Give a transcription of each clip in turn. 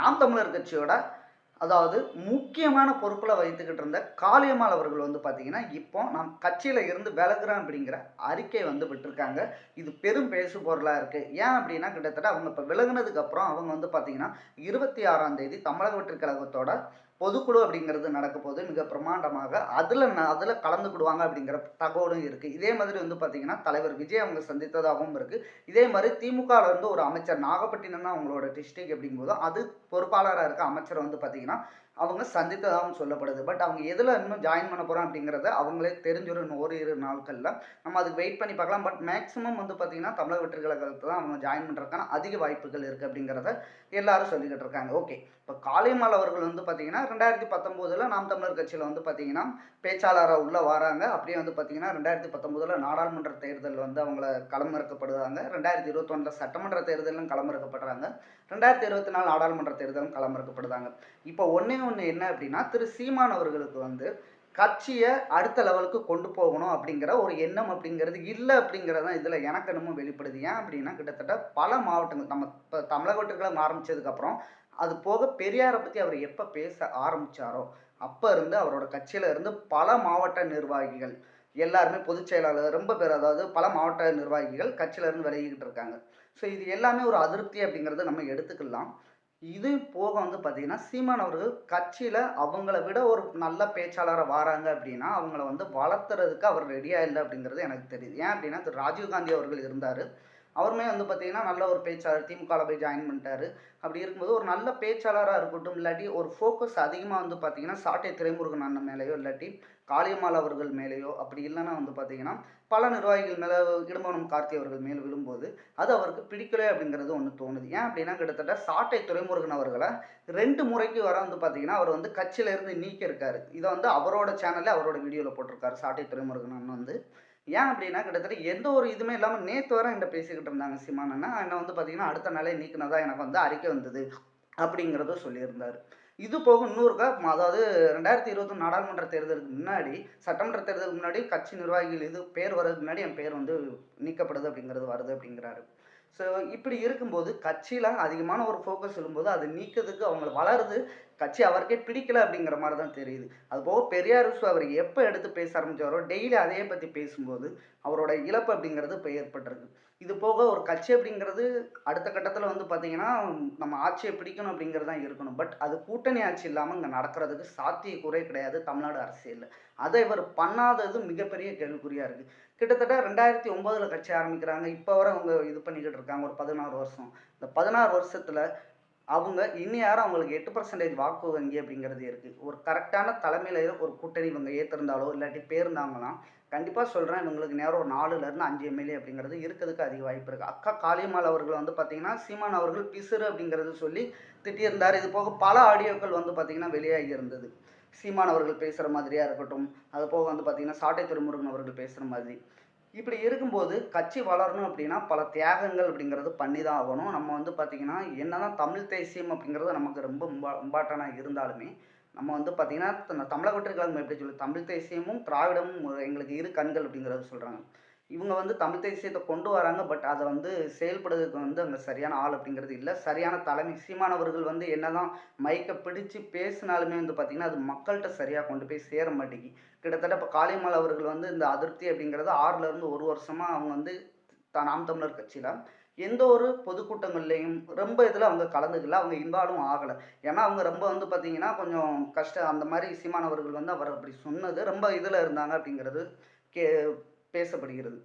நாம் தமிழர் கட்சியோட அதாவது முக்கியமான பொறுப்பில் வைத்துக்கிட்டு இருந்த காளியம்மாள் அவர்கள் வந்து பார்த்தீங்கன்னா இப்போ நாம் கட்சியில் இருந்து விலகுறோம் அப்படிங்கிற அறிக்கை வந்து விட்டுருக்காங்க. இது பெரும் பேசு பொருளாக இருக்குது ஏன் அப்படின்னா கிட்டத்தட்ட அவங்க இப்போ விலகுனதுக்கப்புறம் அவங்க வந்து பார்த்தீங்கன்னா இருபத்தி ஆறாம் தேதி தமிழக வெற்றி கழகத்தோட பொதுக்குழு அப்படிங்கிறது நடக்க போது மிக பிரமாண்டமாக அதில் அதில் கலந்துக்கிடுவாங்க அப்படிங்கிற தகவலும் இருக்குது இதே மாதிரி வந்து பார்த்திங்கன்னா தலைவர் விஜய் அவங்க சந்தித்ததாகவும் இருக்குது இதே மாதிரி திமுகவில் இருந்து ஒரு அமைச்சர் நாகப்பட்டினம் தான் அவங்களோட டிஸ்ட்ரிக் அப்படிங்கும்போது அது பொறுப்பாளராக இருக்க அமைச்சரை வந்து பார்த்திங்கன்னா அவங்க சந்தித்ததாகவும் சொல்லப்படுது. பட் அவங்க எதில் இன்னும் ஜாயின் பண்ண போகிறோம் அப்படிங்கிறத அவங்களே தெரிஞ்சிடும் இன்னும் ஓரிரு நாட்களில் நம்ம அதுக்கு வெயிட் பண்ணி பார்க்கலாம். பட் மேக்ஸிமம் வந்து பார்த்தீங்கன்னா தமிழக வெற்றி கழகத்தில் தான் அவங்க ஜாயின் பண்ணுறதுக்கான அதிக வாய்ப்புகள் இருக்குது அப்படிங்கிறத எல்லாரும் சொல்லிக்கிட்டு இருக்காங்க. ஓகே இப்போ காளிமால் அவர்கள் வந்து பார்த்திங்கன்னா ரெண்டாயிரத்தி பத்தொம்போதில் நாம் தமிழர் கட்சியில் வந்து பார்த்தீங்கன்னா பேச்சாளராக உள்ளே வராங்க. அப்படியே வந்து பார்த்திங்கன்னா ரெண்டாயிரத்தி பத்தொம்போதில் நாடாளுமன்ற தேர்தல் வந்து அவங்கள களமிறக்கப்படுவாங்க. ரெண்டாயிரத்தி இருபத்தொன்னில் சட்டமன்ற தேர்தலும் களமிறக்கப்படுறாங்க. ரெண்டாயிரத்தி இருபத்தி நாலு நாடாளுமன்ற தேர்தலும் களமிறக்கப்படுதாங்க. இப்போ ஒன்றே ஒன்று என்ன அப்படின்னா திரு சீமான் அவர்களுக்கு வந்து கட்சியை அடுத்த லெவலுக்கு கொண்டு போகணும் அப்படிங்கிற ஒரு எண்ணம் அப்படிங்கிறது இல்லை அப்படிங்கிறது தான் இதில் எனக்கு என்னமோ வெளிப்படுது. ஏன் அப்படின்னா கிட்டத்தட்ட பல மாவட்டங்கள் நம்ம இப்போ தமிழக ஆரம்பித்ததுக்கப்புறம் அது போக பெரியாரை பற்றி அவர் எப்போ பேச ஆரம்பித்தாரோ அப்போ இருந்து அவரோட கட்சியில் இருந்து பல மாவட்ட நிர்வாகிகள் எல்லாருமே பொதுச் செயலாளர் ரொம்ப பேர் அதாவது பல மாவட்ட நிர்வாகிகள் கட்சியிலேருந்து விலகிக்கிட்டு இருக்காங்க. ஸோ இது எல்லாமே ஒரு அதிருப்தி அப்படிங்கிறத நம்ம எடுத்துக்கலாம். இது போக வந்து பார்த்தீங்கன்னா சீமான் அவர்கள் கட்சியில் அவங்கள விட ஒரு நல்ல பேச்சாளராக வராங்க அப்படின்னா அவங்கள வந்து வளர்த்துறதுக்கு அவர் ரெடியாக இல்லை அப்படிங்கிறது எனக்கு தெரியுது. ஏன் அப்படின்னா திரு ராஜீவ்காந்தி அவர்கள் இருந்தார். அவருமே வந்து பார்த்தீங்கன்னா நல்ல ஒரு பேச்சாளர். திமுகவில் போய் ஜாயின் பண்ணிட்டாரு. அப்படி இருக்கும்போது ஒரு நல்ல பேச்சாளராக இருக்கட்டும் இல்லாட்டி ஒரு ஃபோக்கஸ் அதிகமாக வந்து பார்த்தீங்கன்னா சாட்டை துறைமுருகன் அண்ணன் மேலேயோ இல்லாட்டி காளியம்மாள் அவர்கள் மேலேயோ அப்படி இல்லைன்னா வந்து பார்த்தீங்கன்னா பல நிர்வாகிகள் மேலே இடும்பவனம் கார்த்தி அவர்கள் மேல் விழும்போது அது அவருக்கு பிடிக்கல அப்படிங்கிறது ஒன்று தோணுது. ஏன் அப்படின்னா கிட்டத்தட்ட சாட்டை துறைமுருகன் அவர்களை ரெண்டு முறைக்கு வர வந்து பார்த்தீங்கன்னா அவர் வந்து கட்சியில இருந்து நீக்கியிருக்காரு. இதை வந்து அவரோட சேனலில் அவரோட வீடியோவில் போட்டிருக்காரு சாட்டை துறைமுருகன் அண்ணன் வந்து. ஏன் அப்படின்னா கிட்டத்தட்ட எந்த ஒரு இதுவுமே இல்லாமல் நேற்று வரை என்கிட்ட பேசிக்கிட்டு இருந்தாங்க சீமானண்ணா என்னை வந்து பார்த்தீங்கன்னா அடுத்த நாளே நீக்கினதா எனக்கு வந்து அறிக்கை வந்தது அப்படிங்கிறத சொல்லியிருந்தார். இது போக இன்னொருக்கா அதாவது ரெண்டாயிரத்தி இருபத்தி நாடாளுமன்ற தேர்தலுக்கு முன்னாடி சட்டமன்ற தேர்தலுக்கு முன்னாடி கட்சி நிர்வாகிகள் இது பேர் வர்றதுக்கு முன்னாடி என் பேர் வந்து நீக்கப்படுது அப்படிங்கிறது வருது அப்படிங்கிறாரு. ஸோ இப்படி இருக்கும்போது கட்சியில் அதிகமான ஒரு ஃபோக்கஸ் சொல்லும்போது அது நீக்கிறதுக்கு அவங்க வளருது. கட்சி அவருக்கே பிடிக்கல அப்படிங்கிற மாதிரி தான் தெரியுது. அது போக பெரியார் இஷ்யூ அவர் எப்போ எடுத்து பேச ஆரம்பிச்சாரோ டெய்லி அதையே பற்றி பேசும்போது அவரோட இழப்பு அப்படிங்கிறது இப்போ ஏற்பட்டிருக்கு. இது போக ஒரு கட்சி அப்படிங்கிறது அடுத்த கட்டத்தில் வந்து பார்த்தீங்கன்னா நம்ம ஆட்சியை பிடிக்கணும் அப்படிங்கிறது தான் இருக்கணும். பட் அது கூட்டணி ஆட்சி இல்லாமல் இங்கே நடக்கிறதுக்கு சாத்திய குறை கிடையாது தமிழ்நாடு அரசியலில். அதை இவர் பண்ணாதது மிகப்பெரிய கேள்விக்குறியாக இருக்குது கிட்டத்தட்ட ரெண்டாயிரத்தி ஒம்போதில் கட்சி ஆரம்பிக்கிறாங்க. இப்போ வரை அவங்க இது பண்ணிக்கிட்டு இருக்காங்க. ஒரு பதினாறு வருஷம். இந்த பதினாறு வருஷத்தில் அவங்க இன்னும் யாரும் அவங்களுக்கு எட்டு பர்சன்டேஜ் வாக்கு வங்கி அப்படிங்கிறது இருக்குது ஒரு கரெக்டான தலைமையில் ஒரு கூட்டணி இவங்க ஏற்றிருந்தாலோ இல்லாட்டி பேருந்தாங்கன்னா கண்டிப்பாக சொல்கிறேன் இவங்களுக்கு நேரம் ஒரு நாலுலேருந்து அஞ்சு எம்எல்ஏ அப்படிங்கிறது இருக்கிறதுக்கு அதிக வாய்ப்பு இருக்குது அக்கா காளியம்மாள் அவர்கள் வந்து பார்த்தீங்கன்னா சீமான் அவர்கள் பிசுறு அப்படிங்கிறது சொல்லி திட்டியிருந்தார். இது போக பல ஆடியோக்கள் வந்து பார்த்தீங்கன்னா வெளியாகி இருந்தது. சீமான் அவர்கள் பேசுகிற மாதிரியாக இருக்கட்டும் அது போக வந்து பார்த்தீங்கன்னா சாட்டை திருமுருகன் அவர்கள் பேசுகிற மாதிரி. இப்படி இருக்கும்போது கட்சி வளரணும் அப்படின்னா பல தியாகங்கள் அப்படிங்கிறது பண்ணி தான் ஆகணும். நம்ம வந்து பார்த்திங்கன்னா என்னதான் தமிழ் தேசியம் அப்படிங்கிறது நமக்கு ரொம்ப இம்பார்ட்டனாக இருந்தாலுமே நம்ம வந்து பார்த்திங்கன்னா த- தமிழக வெற்றி கழகம் எப்படி சொல்லி தமிழ் தேசியமும் திராவிடமும் எங்களுக்கு இரு கண்கள் அப்படிங்கிறது சொல்கிறாங்க இவங்க வந்து தமிழ் தேசியத்தை கொண்டு வராங்க பட் அதை வந்து செயல்படுறதுக்கு வந்து அங்கே சரியான ஆள் அப்படிங்கிறது இல்லை. சரியான தலைமை சீமானவர்கள் வந்து என்னதான் மைக்கை பிடிச்சு பேசினாலுமே வந்து பார்த்திங்கன்னா அது மக்கள்கிட்ட சரியாக கொண்டு போய் சேர மாட்டேங்கி. கிட்டத்தட்ட இப்போ காளியம்மாள் அவர்கள் வந்து இந்த அதிருப்தி அப்படிங்கிறது ஆறுலேருந்து ஒரு வருஷமாக அவங்க வந்து த- நாம் தமிழர் கட்சியில் எந்த ஒரு பொதுக்கூட்டங்கள்லையும் ரொம்ப இதில் அவங்க கலந்துக்கல. அவங்க இன்வால்வும் ஆகலை. ஏன்னா அவங்க ரொம்ப வந்து பார்த்தீங்கன்னா கொஞ்சம் கஷ்டம் அந்த மாதிரி சீமானவர்கள் வந்து அவர் அப்படி சொன்னது ரொம்ப இதில் இருந்தாங்க அப்படிங்கிறது கே பேசப்படுகிறது.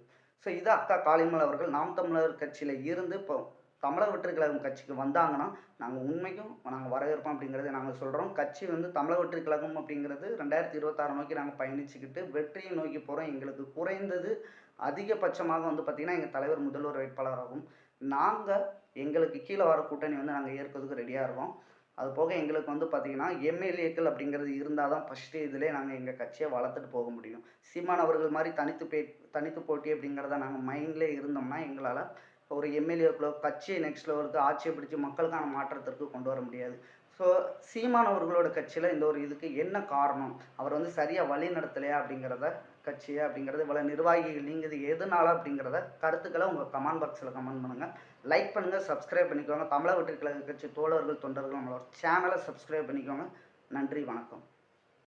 ஸோ இது அக்கா காளிமல் அவர்கள் நாம் தமிழர் கட்சியில் இருந்து இப்போ தமிழக வெற்றி கழகம் கட்சிக்கு வந்தாங்கன்னா நாங்கள் உண்மைக்கும் நாங்கள் வரவேற்போம் அப்படிங்கிறத நாங்கள் சொல்கிறோம் கட்சி வந்து தமிழக வெற்றி கழகம் அப்படிங்கிறது ரெண்டாயிரத்தி இருபத்தாறு நோக்கி நாங்கள் பயணிச்சுக்கிட்டு வெற்றியை நோக்கி போகிறோம் எங்களுக்கு குறைந்தது அதிகபட்சமாக வந்து பார்த்திங்கன்னா எங்கள் தலைவர் முதல்வர் வேட்பாளராகும் நாங்கள் எங்களுக்கு கீழே வர கூட்டணி வந்து நாங்கள் ஏற்கிறதுக்கு ரெடியாக இருக்கோம். அது போக எங்களுக்கு வந்து பார்த்திங்கன்னா எம்எல்ஏக்கள் அப்படிங்கிறது இருந்தால் தான் ஃபஸ்ட்டு இதிலே நாங்கள் எங்கள் கட்சியை வளர்த்துட்டு போக முடியும். சீமான் அவர்கள் மாதிரி தனித்து பே தனித்து போட்டி அப்படிங்கிறத நாங்கள் மைண்ட்லேயே இருந்தோம்னா எங்களால் ஒரு எம்எல்ஏக்களோ கட்சியை நெக்ஸ்ட் லெவலுக்கு ஆட்சியை பிடிச்சி மக்களுக்கான மாற்றத்திற்கு கொண்டு வர முடியாது. ஸோ சீமான் அவர்களோட கட்சியில் இந்த ஒரு இதுக்கு என்ன காரணம்? அவர் வந்து சரியாக வழி நடத்தலையா அப்படிங்கிறத கட்சி அப்படிங்கிறது இவ்வளோ நிர்வாகிகள் நீங்கள் இது எதனால அப்படிங்கிறத கருத்துக்களை உங்கள் கமெண்ட் பாக்ஸில் கமெண்ட் பண்ணுங்கள் லைக் பண்ணுங்கள் சப்ஸ்கிரைப் பண்ணிக்கோங்க. தமிழக வெற்றி கழக கட்சி தோழர்கள் தொண்டர்கள் நம்மளோட சேனலை சப்ஸ்கிரைப் பண்ணிக்கோங்க. நன்றி வணக்கம்.